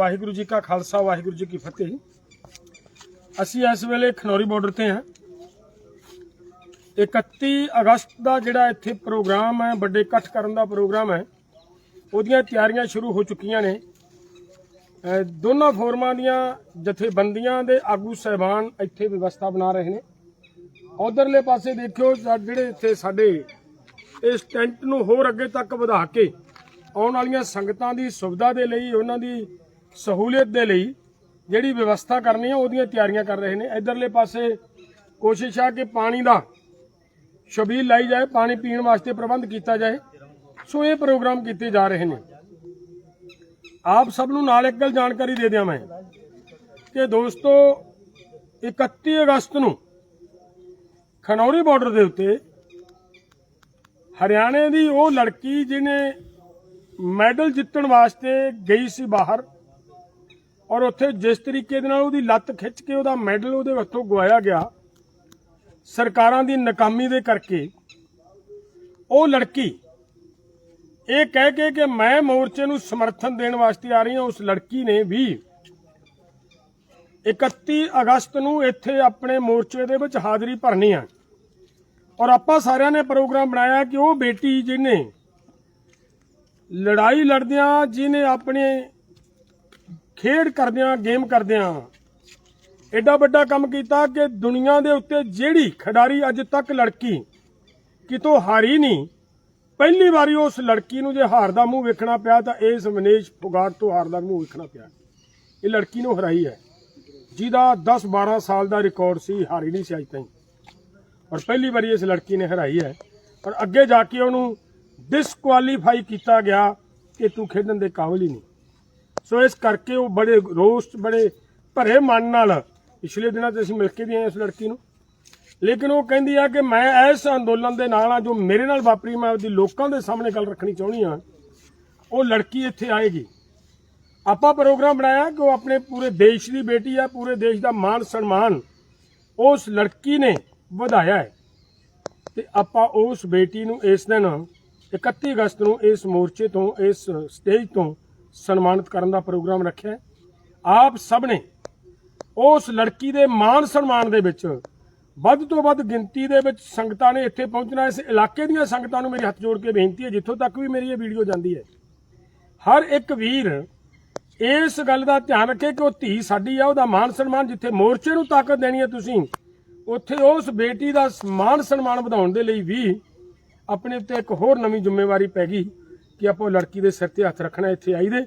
ਵਾਹਿਗੁਰੂ ਜੀ ਕਾ ਖਾਲਸਾ, ਵਾਹਿਗੁਰੂ ਜੀ ਕੀ ਫਤਿਹ। ਅਸੀਂ ਇਸ ਵੇਲੇ ਖਨੌਰੀ ਬਾਰਡਰ ਤੇ ਹਾਂ। 31 ਅਗਸਤ ਦਾ ਜਿਹੜਾ ਇੱਥੇ ਪ੍ਰੋਗਰਾਮ ਹੈ, ਵੱਡੇ ਇਕੱਠ ਕਰਨ ਦਾ ਪ੍ਰੋਗਰਾਮ ਹੈ, ਉਹਦੀਆਂ ਤਿਆਰੀਆਂ ਸ਼ੁਰੂ ਹੋ ਚੁੱਕੀਆਂ ਨੇ। ਦੋਨਾਂ ਫੋਰਮਾਂ ਦੀਆਂ ਜਥੇਬੰਦੀਆਂ ਦੇ ਆਗੂ ਸਹਿਬਾਨ ਇੱਥੇ ਵਿਵਸਥਾ ਬਣਾ ਰਹੇ ਨੇ। ਉਧਰਲੇ ਪਾਸੇ ਦੇਖਿਓ ਜਿਹੜੇ ਇੱਥੇ ਸਾਡੇ ਇਸ ਟੈਂਟ ਨੂੰ ਹੋਰ ਅੱਗੇ ਤੱਕ ਵਧਾ ਕੇ ਆਉਣ ਵਾਲੀਆਂ ਸੰਗਤਾਂ ਦੀ ਸੁਵਿਧਾ ਦੇ ਲਈ ਉਹਨਾਂ ਦੀ ਸਹੂਲੀਅਤ ਦੇ ਲਈ ਜਿਹੜੀ ਵਿਵਸਥਾ ਕਰਨੀ ਹੈ ਉਹਦੀਆਂ ਤਿਆਰੀਆਂ ਕਰ ਰਹੇ ਨੇ। ਇਧਰਲੇ ਪਾਸੇ ਕੋਸ਼ਿਸ਼ ਆ ਕਿ ਪਾਣੀ ਦਾ ਸ਼ਬੀਲ ਲਾਈ ਜਾਏ, ਪਾਣੀ ਪੀਣ ਵਾਸਤੇ ਪ੍ਰਬੰਧ ਕੀਤਾ ਜਾਏ। ਸੋ ਇਹ ਪ੍ਰੋਗਰਾਮ ਕੀਤੇ ਜਾ ਰਹੇ ਨੇ। ਆਪ ਸਭ ਨੂੰ ਨਾਲ ਇੱਕ ਗੱਲ ਜਾਣਕਾਰੀ ਦੇ ਦਿਆਂ ਮੈਂ ਕਿ ਦੋਸਤੋ 31 ਅਗਸਤ ਨੂੰ ਖਨੌਰੀ ਬਾਰਡਰ ਦੇ ਉੱਤੇ ਹਰਿਆਣੇ ਦੀ ਉਹ ਲੜਕੀ ਜਿਹਨੇ ਮੈਡਲ ਜਿੱਤਣ ਵਾਸਤੇ ਗਈ ਸੀ ਬਾਹਰ ਔਰ ਉੱਥੇ ਜਿਸ ਤਰੀਕੇ ਦੇ ਨਾਲ ਉਹਦੀ ਲੱਤ ਖਿੱਚ ਕੇ ਉਹਦਾ ਮੈਡਲ ਉਹਦੇ ਹੱਥੋਂ ਗਵਾਇਆ ਗਿਆ, ਸਰਕਾਰਾਂ ਦੀ ਨਾਕਾਮੀ ਦੇ ਕਰਕੇ, ਉਹ ਲੜਕੀ ਇਹ ਕਹਿ ਕੇ ਕਿ ਮੈਂ ਮੋਰਚੇ ਨੂੰ ਸਮਰਥਨ ਦੇਣ ਵਾਸਤੇ ਆ ਰਹੀ ਹਾਂ, ਉਸ ਲੜਕੀ ਨੇ ਵੀ 31 ਅਗਸਤ ਨੂੰ ਇੱਥੇ ਆਪਣੇ ਮੋਰਚੇ ਦੇ ਵਿੱਚ ਹਾਜ਼ਰੀ ਭਰਨੀ ਆ। ਔਰ ਆਪਾਂ ਸਾਰਿਆਂ ਨੇ ਪ੍ਰੋਗਰਾਮ ਬਣਾਇਆ ਕਿ ਉਹ ਬੇਟੀ ਜਿਹਨੇ ਲੜਾਈ ਲੜਦਿਆਂ ਜਿਹਨੇ ਆਪਣੇ ਖੇਡ ਕਰਦਿਆਂ, ਗੇਮ ਕਰਦਿਆਂ। ਐਡਾ ਵੱਡਾ ਕੰਮ ਕੀਤਾ ਕਿ ਦੁਨੀਆ ਦੇ ਉੱਤੇ ਜਿਹੜੀ ਖਿਡਾਰੀ ਅੱਜ ਤੱਕ ਲੜਕੀ ਕਿਤੋਂ ਹਾਰੀ ਨਹੀਂ, ਪਹਿਲੀ ਵਾਰੀ ਉਸ ਲੜਕੀ ਨੂੰ ਜੇ ਹਾਰ ਦਾ ਮੂੰਹ ਵੇਖਣਾ ਪਿਆ ਤਾਂ ਇਸ ਮਨੀਸ਼ ਫੁਗਾਟ ਤੋਂ ਹਾਰ ਦਾ ਮੂੰਹ ਵੇਖਣਾ ਪਿਆ। ਇਹ ਲੜਕੀ ਨੂੰ ਹਰਾਈ ਹੈ। ਜਿਹਦਾ 10 12 ਸਾਲ ਦਾ ਰਿਕਾਰਡ ਸੀ, ਹਾਰੀ ਨਹੀਂ ਸੀ ਅਜ ਤਾਈਂ। ਔਰ ਪਹਿਲੀ ਵਾਰੀ ਇਸ ਲੜਕੀ ਨੇ ਹਰਾਈ ਹੈ। ਔਰ ਅੱਗੇ ਜਾ ਕੇ ਉਹਨੂੰ ਡਿਸਕੁਆਲੀਫਾਈ ਕੀਤਾ ਗਿਆ ਕਿ ਤੂੰ ਖੇਡਣ ਦੇ ਕਾਬਿਲ ਹੀ ਨਹੀਂ। ਸੋ ਇਸ ਕਰਕੇ ਉਹ ਬੜੇ ਰੋਸਟ, ਬੜੇ ਭਰੇ ਮਨ ਨਾਲ ਪਿਛਲੇ ਦਿਨਾਂ 'ਤੇ ਅਸੀਂ ਮਿਲ ਕੇ ਵੀ ਆਏ ਇਸ ਲੜਕੀ ਨੂੰ। ਲੇਕਿਨ ਉਹ ਕਹਿੰਦੀ ਆ ਕਿ ਮੈਂ ਇਸ ਅੰਦੋਲਨ ਦੇ ਨਾਲ ਆ ਜੋ ਮੇਰੇ ਨਾਲ ਵਾਪਰੀ, ਮੈਂ ਉਹਦੀ ਲੋਕਾਂ ਦੇ ਸਾਹਮਣੇ ਗੱਲ ਰੱਖਣੀ ਚਾਹੁੰਦੀ ਆ, ਉਹ ਲੜਕੀ ਇੱਥੇ ਆਏਗੀ। ਆਪਾਂ ਪ੍ਰੋਗਰਾਮ ਬਣਾਇਆ ਕਿ ਉਹ ਆਪਣੇ ਪੂਰੇ ਦੇਸ਼ ਦੀ ਬੇਟੀ ਆ, ਪੂਰੇ ਦੇਸ਼ ਦਾ ਮਾਣ ਸਨਮਾਨ ਉਸ ਲੜਕੀ ਨੇ ਵਧਾਇਆ ਹੈ। ਤੇ ਆਪਾਂ ਉਸ ਬੇਟੀ ਨੂੰ ਇਸ ਦਿਨ 31 ਅਗਸਤ ਨੂੰ ਇਸ ਮੋਰਚੇ ਤੋਂ, ਇਸ ਸਟੇਜ ਤੋਂ ਸਨਮਾਨਿਤ ਕਰਨ ਦਾ ਪ੍ਰੋਗਰਾਮ ਰੱਖਿਆ ਆਪ ਸਭ ਨੇ ਉਸ ਲੜਕੀ ਦੇ ਮਾਣ ਸਨਮਾਨ ਦੇ ਵਿੱਚ ਵੱਧ ਤੋਂ ਵੱਧ ਗਿਣਤੀ ਦੇ ਵਿੱਚ ਸੰਗਤਾਂ ਨੇ ਇੱਥੇ ਪਹੁੰਚਣਾ ਇਸ ਇਲਾਕੇ ਦੀਆਂ ਸੰਗਤਾਂ ਨੂੰ ਮੇਰੀ ਹੱਥ ਜੋੜ ਕੇ ਬੇਨਤੀ ਹੈ, ਜਿੱਥੋਂ ਤੱਕ ਵੀ ਮੇਰੀ ਇਹ ਵੀਡੀਓ ਜਾਂਦੀ ਹੈ। ਹਰ ਇੱਕ ਵੀਰ ਇਸ ਗੱਲ ਦਾ ਧਿਆਨ ਰੱਖੇ ਕਿ ਉਹ ਧੀ ਸਾਡੀ ਆ, ਉਹਦਾ ਮਾਣ ਸਨਮਾਨ ਜਿੱਥੇ ਮੋਰਚੇ ਨੂੰ ਤਾਕਤ ਦੇਣੀ ਹੈ ਤੁਸੀਂ, ਉੱਥੇ ਉਸ ਬੇਟੀ ਦਾ ਮਾਣ ਸਨਮਾਨ ਵਧਾਉਣ ਦੇ ਲਈ ਵੀ ਆਪਣੇ ਉੱਤੇ ਇੱਕ ਹੋਰ ਨਵੀਂ ਜ਼ਿੰਮੇਵਾਰੀ ਪੈ ਗਈ। ਕਿ ਆਪਾਂ ਉਹ ਲੜਕੀ ਦੇ ਸਿਰ ਤੇ ਹੱਥ ਰੱਖਣਾ ਇੱਥੇ ਆਈ ਦੇ